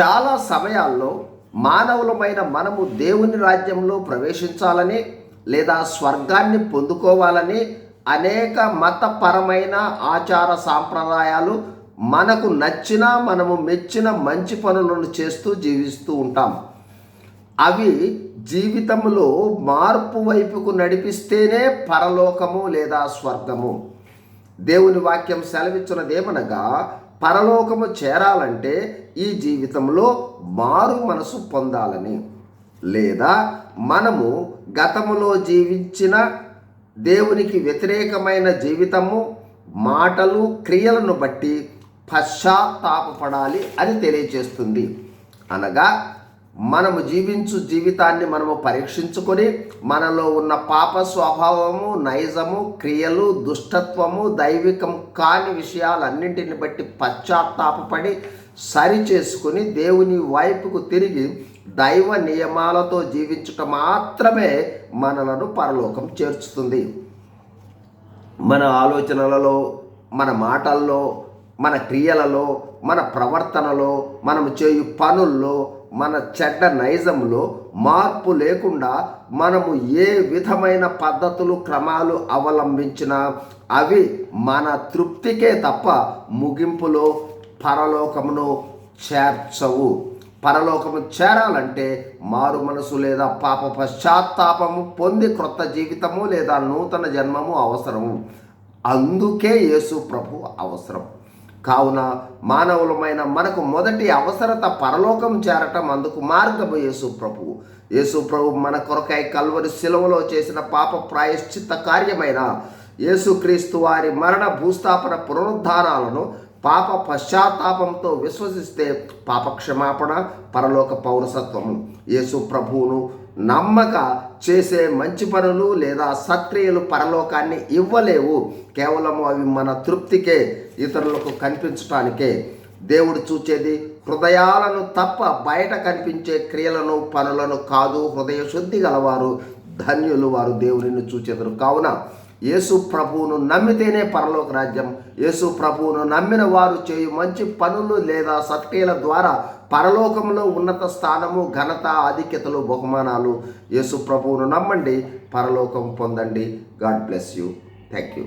చాలా సమయాల్లో మానవులమైన మనము దేవుని రాజ్యంలో ప్రవేశించాలని లేదా స్వర్గాన్ని పొందుకోవాలని అనేక మతపరమైన ఆచార సాంప్రదాయాలు మనకు నచ్చిన మనము మెచ్చిన మంచి పనులను చేస్తూ జీవిస్తూ ఉంటాం. అవి జీవితంలో మార్పు వైపుకు నడిపిస్తేనే పరలోకము లేదా స్వర్గము. దేవుని వాక్యం సెలవిచ్చినదేమనగా పరలోకము చేరాలంటే ఈ జీవితంలో మారు మనసు పొందాలని. లేదా మనము గతములో జీవించిన దేవునికి వ్యతిరేకమైన జీవితము మాటలు క్రియలను బట్టి పశ్చాత్తాపడాలి అని తెలియచేస్తుంది అనగా మనము జీవించు జీవితాన్ని మనము పరీక్షించుకొని మనలో ఉన్న పాప స్వభావము నైజము క్రియలు దుష్టత్వము దైవికం కాని విషయాలన్నింటిని బట్టి పశ్చాత్తాపపడి సరి చేసుకుని దేవుని వైపుకు తిరిగి దైవ నియమాలతో జీవించుట మాత్రమే మనలను పరలోకం చేర్చుతుంది. మన ఆలోచనలలో మన మాటల్లో మన క్రియలలో మన ప్రవర్తనలో మనము చేయు పనుల్లో మన చెడ్డ నైజంలో మార్పు లేకుండా మనము ఏ విధమైన పద్ధతులు క్రమాలు అవలంబించినా అవి మన తృప్తికే తప్ప ముగింపులో పరలోకమును చేర్చవు. పరలోకము చేరాలంటే మారు మనసు లేదా పాప పశ్చాత్తాపము పొంది క్రొత్త జీవితము లేదా నూతన జన్మము అవసరము. అందుకే యేసు ప్రభు అవసరం. కావున మానవులమైన మనకు మొదటి అవసరత పరలోకం చేరటం అందుకు మార్గము యేసు ప్రభు. యేసు ప్రభు మన కొరకై కల్వరి శిలువలో చేసిన పాప ప్రాయశ్చిత్త కార్యమైన యేసుక్రీస్తు వారి మరణ భూస్థాపన పునరుద్ధారాలను పాప పశ్చాత్తాపంతో విశ్వసిస్తే పాప క్షమాపణ పరలోక పౌరసత్వము. యేసు ప్రభువును నమ్మక చేసే మంచి పనులు లేదా సత్క్రియలు పరలోకాన్ని ఇవ్వలేవు. కేవలం అవి మన తృప్తికే ఇతరులకు కనిపించటానికే. దేవుడు చూచేది హృదయాలను తప్ప బయట కనిపించే క్రియలను పనులను కాదు. హృదయ శుద్ధి గలవారు ధన్యులు వారు దేవుడిని చూచెదరు. కావున యేసు ప్రభువును నమ్మితేనే పరలోక రాజ్యం. యేసు ప్రభువును నమ్మిన వారు చేయు మంచి పనులు లేదా సత్క్రియల ద్వారా పరలోకంలో ఉన్నత స్థానము ఘనత ఆధిక్యతలు బహుమానాలు. యేసు ప్రభువును నమ్మండి పరలోకం పొందండి. God bless you. Thank you